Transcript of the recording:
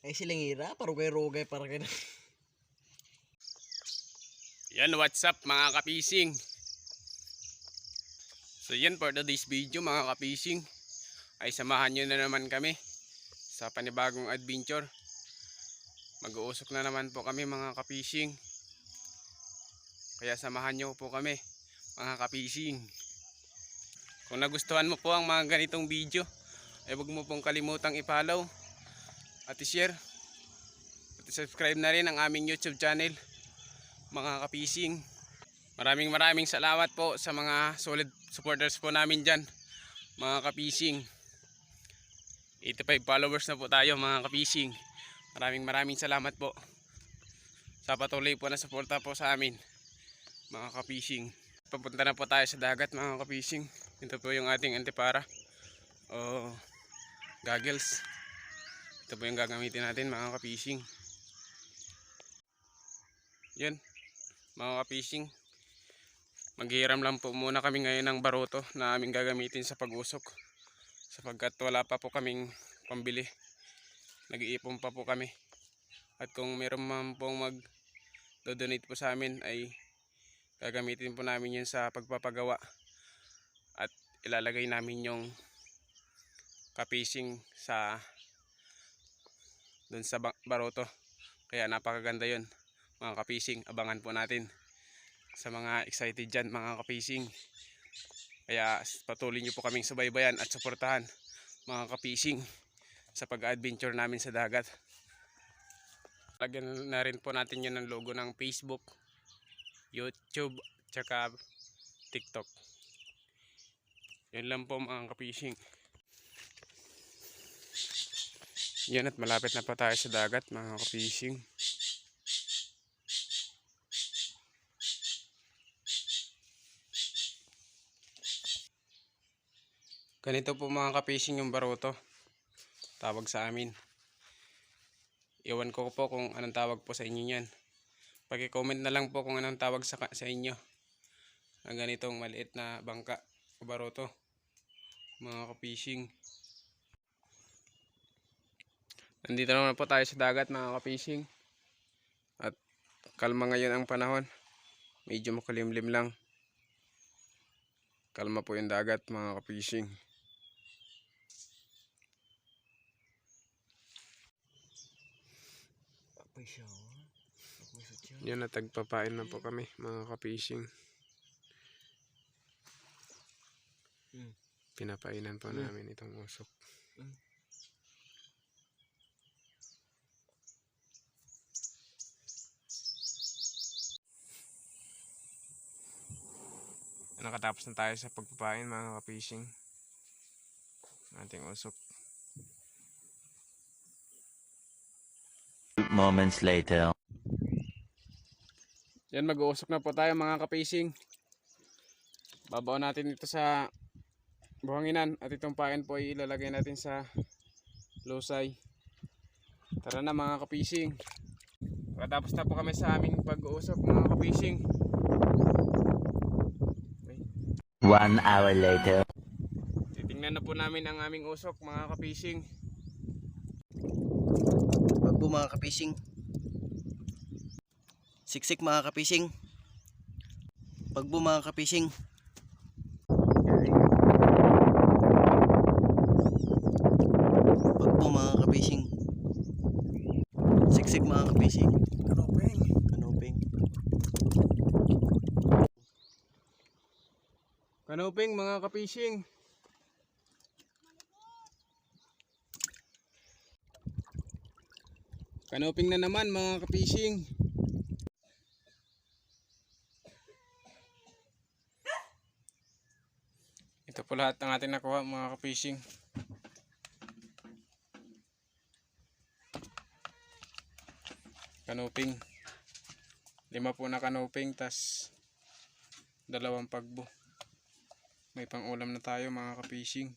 Ay silingira, parugay-rugay para kayo. Yan, what's up mga kapising? So yan for today's video mga kapising. Ay samahan nyo na naman kami sa panibagong adventure. Mag-uusok na naman po kami mga kapising. Kaya samahan nyo po kami mga kapising. Kung nagustuhan mo po ang mga ganitong video, ay huwag mo pong kalimutang i-follow at i-share at i-subscribe na rin ang aming YouTube channel mga kapising. Maraming maraming salamat po sa mga solid supporters po namin dyan mga kapising. 85 followers na po tayo mga kapising. Maraming maraming salamat po sa patuloy po na suporta po sa amin mga kapising. Papunta na po tayo sa dagat mga kapising. Ito po yung ating antipara o goggles. Ito po yung gagamitin natin mga kapising. Yan mga ka-fishing. Maghiram lang po muna kami ngayon ng baroto na aming gagamitin sa pag-usok. Sapagkat wala pa po kaming pambili. Nag-iipon pa po kami. At kung meron man pong mag donate po sa amin ay gagamitin po namin yun sa pagpapagawa. At ilalagay namin yung ka-fishing sa dun sa ba- baroto kaya napakaganda yun. Mga kapising abangan po natin sa mga excited dyan mga kapising kaya patuloy nyo po kaming subaybayan at suportahan mga kapising sa pag-adventure namin sa dagat. Lagyan na rin po natin yun ng logo ng Facebook YouTube tsaka TikTok. Yun lang po mga kapising yan at malapit na pa tayo sa dagat mga kapising Ganito po mga kapising yung baroto. Tawag sa amin. Iwan ko po kung anong tawag po sa inyo yan. Pag-comment na lang po kung anong tawag sa, sa inyo. Ang ganitong maliit na bangka o baroto. Mga kapising. Nandito naman po tayo sa dagat mga kapising. At kalma ngayon ang panahon. Medyo makulimlim lang. Kalma po yung dagat mga tiyan. Yan natagpapain na po kami mga ka-fishing. Mm. Pinapainan po Mm. namin itong usok. Nakatapos na tayo sa pagpapain mga ka-fishing. Ating usok. moments later. Yan mag-uusok na po tayo mga ka-fishing. Babaw natin ito sa buhanginan at itong pain po ay ilalagay natin sa lusay. Tara na mga ka-fishing. Nakatapos na po kami sa aming pag-uusok mga ka-fishing. One hour later. Titingnan na po namin ang aming usok mga ka-fishing. Pagbo mga kapising. Siksik mga kapising. Pagbo mga kapising. Pagbo mga kapising. Siksik mga kapising. Kanoping. Kanoping. Kanuping mga ka-fishing. Kanuping na naman mga ka-fishing. Ito po lahat ng ating nakuha mga ka-fishing. Kanuping. Lima po na kanuping tas dalawang pagbo. May pang ulam na tayo mga ka-fishing.